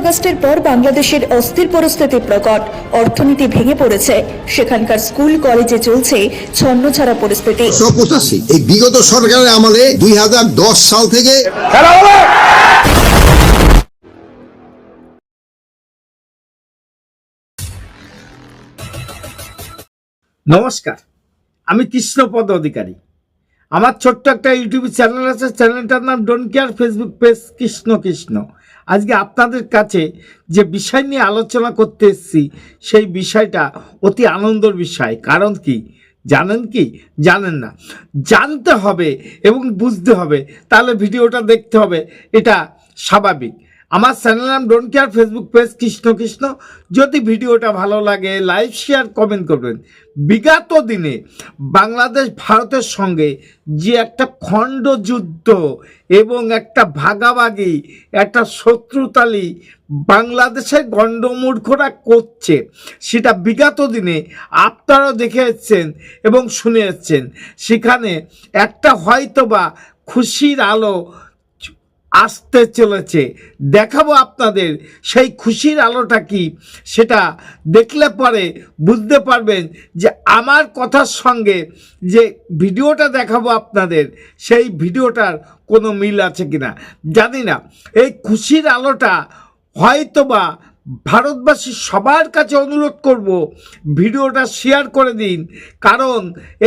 আগস্টের পর বাংলাদেশের অস্থির পরিস্থিতি প্রকট। অর্থনীতি ভেঙে পড়েছে। সেখানকার স্কুল কলেজে চলছে ছন্নছাড়া পরিস্থিতি। পঁচাশি এই বিগত সরকারের আমলে দুই সাল থেকে নমস্কার। আমি কৃষ্ণপদ অধিকারী। আমার ছোট্ট একটা ইউটিউব চ্যানেল আছে। চ্যানেলটার নাম don't care Facebook page Krishna Krishna. আজকে আপনাদের কাছে যে বিষয় নিয়ে আলোচনা করতে এসেছি, সেই বিষয়টা অতি আনন্দের বিষয়। কারণ কি? জানেন কি? জানেন না। জানতে হবে এবং বুঝতে হবে। তাহলে ভিডিওটা দেখতে হবে। এটা স্বাভাবিক। আমার চ্যানেল নাম don't care Facebook page Krishna Krishna. যদি ভিডিওটা ভালো লাগে লাইক শেয়ার কমেন্ট করবেন। বিগত দিনে বাংলাদেশ ভারতের সঙ্গে যে একটা খণ্ড যুদ্ধ এবং একটা ভাগাভাগি, একটা শত্রুতালি বাংলাদেশের গণ্ডমূর্খরা করছে, সেটা বিগত দিনে আপনারাও দেখে এসছেন এবং শুনে এসছেন সেখানে একটা হয়তোবা খুশির আলো আসতে চলেছে। দেখাবো আপনাদের সেই খুশির আলোটা কি, সেটা দেখলে পরে বুঝতে পারবেন যে আমার কথার সঙ্গে যে ভিডিওটা দেখাবো আপনাদের, সেই ভিডিওটার কোনো মিল আছে কি না জানি না, এই খুশির আলোটা হয়তোবা ভারতবাসী সবার কাছে অনুরোধ করব ভিডিওটা শেয়ার করে দিন। কারণ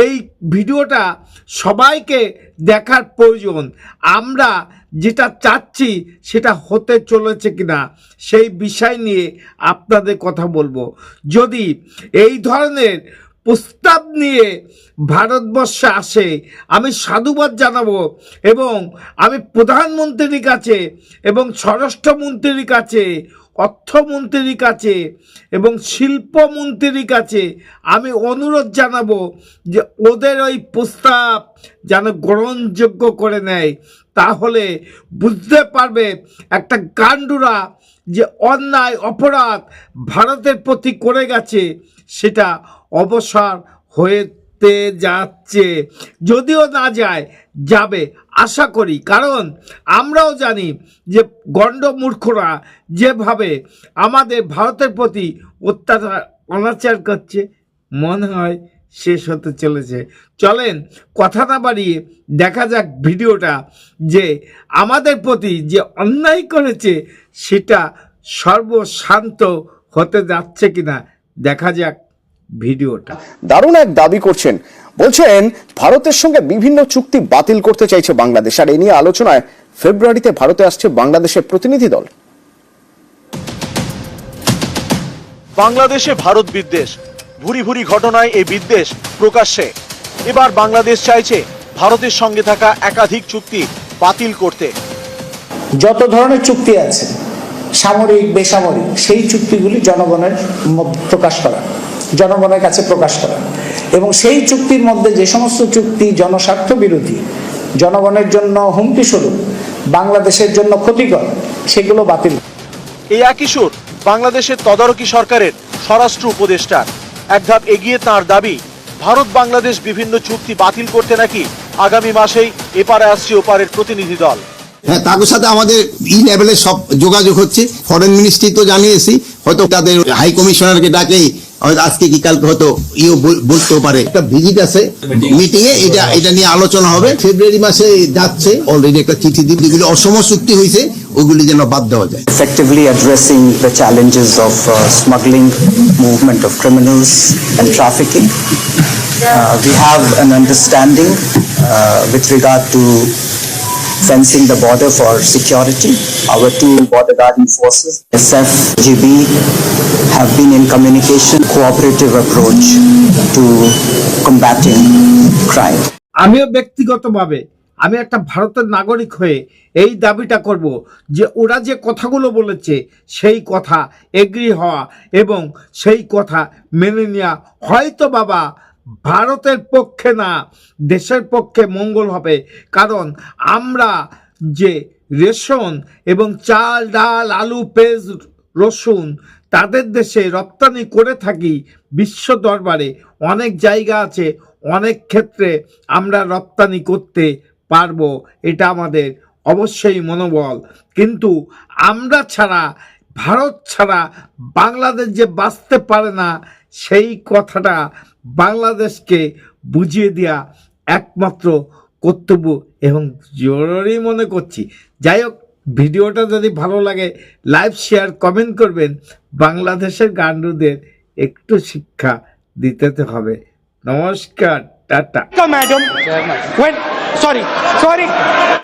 এই ভিডিওটা সবাইকে দেখার প্রয়োজন। আমরা যেটা চাচ্ছি সেটা হতে চলেছে কিনা সেই বিষয় নিয়ে আপনাদের কথা বলব। যদি এই ধরনের প্রস্তাব নিয়ে ভারতবর্ষে আসে, আমি সাধুবাদ জানাব এবং আমি প্রধানমন্ত্রীর কাছে এবং স্বরাষ্ট্রমন্ত্রীর কাছে অর্থমন্ত্রীর কাছে এবং শিল্পমন্ত্রীর কাছে আমি অনুরোধ জানাব যে ওদের ওই প্রস্তাব যেন গ্রহণযোগ্য করে নেয়। তাহলে বুঝতে পারবে একটা গান্ডুরা যে অন্যায়, অপরাধ ভারতের প্রতি করে গেছে, সেটা অবসর হতে যাচ্ছে। যদিও না যায়, যাবে। আশা করি। কারণ আমরাও জানি যে গণ্ডমূর্খরা যেভাবে আমাদের ভারতের প্রতি অত্যাচার, অনাচার করছে, মনে হয় শেষ হতে চলেছে। চলেন, কথা না বাড়িয়ে দেখা যাক ভিডিওটা যে আমাদের প্রতি যে অন্যায় করেছে সেটা সর্বশান্ত হতে যাচ্ছে কিনা। দেখা যাক ভিডিওটা। দারুণ এক দাবি করছেন। বলছেন ভারতের সঙ্গে বিভিন্ন চুক্তি বাতিল করতে চাইছে বাংলাদেশ। আর এ নিয়ে আলোচনায় ফেব্রুয়ারিতে ভারতে আসছে বাংলাদেশের প্রতিনিধি দল। বাংলাদেশে ভারত বিদ্বেষ। ভুরি ভুরি ঘটনায় এই বিদ্বেষ প্রকাশ্যে। এবার বাংলাদেশ চাইছে ভারতের সঙ্গে থাকা একাধিক চুক্তি বাতিল করতে। যত ধরনের চুক্তি আছে সামরিক বেসামরিক সেই চুক্তিগুলি জনগণের প্রকাশ করা জনগণের কাছে প্রকাশ করা। এবং সেই চুক্তির মধ্যে যে সমস্ত চুক্তি জনস্বার্থ বিরোধী জনগণের জন্য হুমকি স্বরূপ বাংলাদেশের জন্য ক্ষতিকর সেগুলো বাতিল। এই একই সুর বাংলাদেশের তদারকি সরকারের স্বরাষ্ট্র উপদেষ্টার এক ধাপ এগিয়ে তার দাবি ভারত বাংলাদেশ বিভিন্ন চুক্তি বাতিল করতে নাকি আগামী মাসেই এপারে আসছে ওপারের প্রতিনিধি দল। হ্যাঁ তাদের সাথে আমাদের ই লেভেলে সব যোগাযোগ হচ্ছে। ফরেন মিনিস্ট্রি তো জানিয়েছি হয়তো তাদের হাই কমিশনারকে ডাকে আজকে কি কালকে হয়তো ইও বলতেও পারে। একটা ভিজিট আছে। মিটিং এ এটা এটা নিয়ে আলোচনা হবে। ফেব্রুয়ারি মাসে যাচ্ছে। অলরেডি একটা চিঠি দিয়ে যেগুলি অসম চুক্তি হয়েছে যেন বাদ দেওয়া যায়। Effectively addressing the challenges of smuggling movement of criminals and trafficking we have an understanding with regard to fencing the border for security. Our two border guarding forces, SF, GB, have been in communication, cooperative approach to combating crime. আমিও ব্যক্তিগতভাবে আমি একটা ভারতের নাগরিক হয়ে এই দাবিটা করব যে ওরা যে কথাগুলো বলেছে সেই কথা এগ্রি হওয়া এবং সেই কথা মেনে নেওয়া হয়তো বাবা ভারতের পক্ষে না, দেশের পক্ষে মঙ্গল হবে। কারণ আমরা যে রেশন এবং চাল, ডাল, আলু, পেঁয়াজ, রসুন তাদের দেশে রপ্তানি করে থাকি বিশ্ব দরবারে। অনেক জায়গা আছে, অনেক ক্ষেত্রে আমরা রপ্তানি করতে পারব, এটা আমাদের অবশ্যই মনোবল। কিন্তু আমরা ছাড়া, ভারত ছাড়া বাংলাদেশ যে বাঁচতে পারে না, সেই কথাটা বাংলাদেশকে বুঝিয়ে দেওয়া একমাত্র কর্তব্য এবং জরুরি মনে করছি। যাই হোক ভিডিওটা যদি ভালো লাগে লাইভ শেয়ার কমেন্ট করবেন। বাংলাদেশের গান্ডুদের একটু শিক্ষা দিতে হবে। নমস্কার টাটা। Madam sorry sorry.